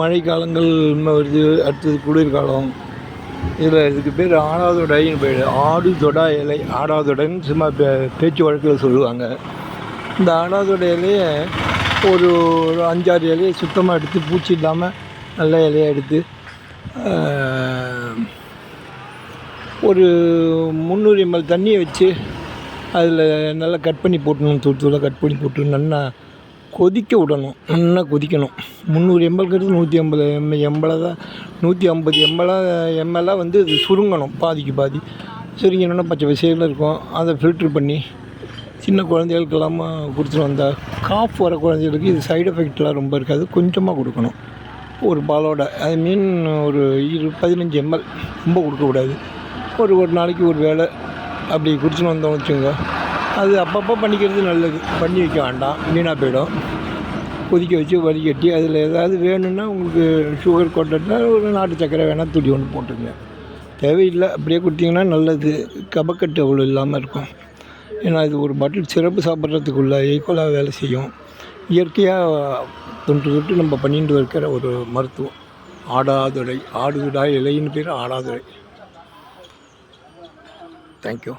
மழைக்காலங்கள் வருது அடுத்தது குளிர்காலம். இதில் இதுக்கு பேர் ஆடாதொடைன்னு பேர். ஆடு தொடா இலை ஆடாதொடைன்னு சும்மா பே பேச்சு வழக்கில் சொல்லுவாங்க. இந்த ஆடாதொடை இலையை ஒரு ஒரு அஞ்சாறு இலையை சுத்தமாக எடுத்து பூச்சி இல்லாமல் நல்ல இலையை எடுத்து ஒரு முந்நூறு எம்எல் தண்ணியை வச்சு அதில் நல்லா கட் பண்ணி போட்டணும் தூள் தூளாக கட் பண்ணி போட்டு நல்லா கொதிக்க விடணும் நல்லா கொதிக்கணும். முந்நூறு எம்எல்ங்கிறது நூற்றி ஐம்பது எம் எம்எல்ல தான் நூற்றி ஐம்பது எம்எல்லாக எம்எல்லாக வந்து இது சுருங்கணும் பாதிக்கு பாதி. சுருங்கினோன்னா பச்சை பசையில் இருக்கும் அதை ஃபில்ட்ரு பண்ணி சின்ன குழந்தைகளுக்கெல்லாம் கொடுத்துட்டு வந்தால் காஃப் வர குழந்தைகளுக்கு இது சைடு எஃபெக்ட்லாம் ரொம்ப இருக்காது கொஞ்சமாக கொடுக்கணும். ஒரு பாலோட ஐ மீன் ஒரு இரு பதினஞ்சு எம்எல் ரொம்ப கொடுக்கக்கூடாது ஒரு ஒரு நாளைக்கு ஒரு வேலை அப்படி குடிச்சுன்னு வந்தோம் வச்சுங்க அது அப்பப்போ பண்ணிக்கிறது நல்லது. பண்ணி வைக்க வேண்டாம். வீணாக போயிடும். கொதிக்க வச்சு வடிகட்டி அதில் ஏதாவது வேணும்னா உங்களுக்கு சுகர் கொட்டட்னா ஒரு நாட்டு சக்கரை வேணால் துடி ஒன்று போட்டுங்க. தேவையில்லை. அப்படியே கொடுத்தீங்கன்னா நல்லது. கபக்கட்டு அவ்வளோ இல்லாமல் இருக்கும். ஏன்னா இது ஒரு பாட்டில் சிறப்பு சாப்பிட்றதுக்குள்ள ஈக்குவலாக வேலை செய்யும். இயற்கையாக தொன்று தொட்டு நம்ம பண்ணிட்டு இருக்கிற ஒரு மருத்துவம். ஆடாதுடை. ஆடுதுடா இலைன்னு பேர் ஆடாதுடை. தேங்க்யூ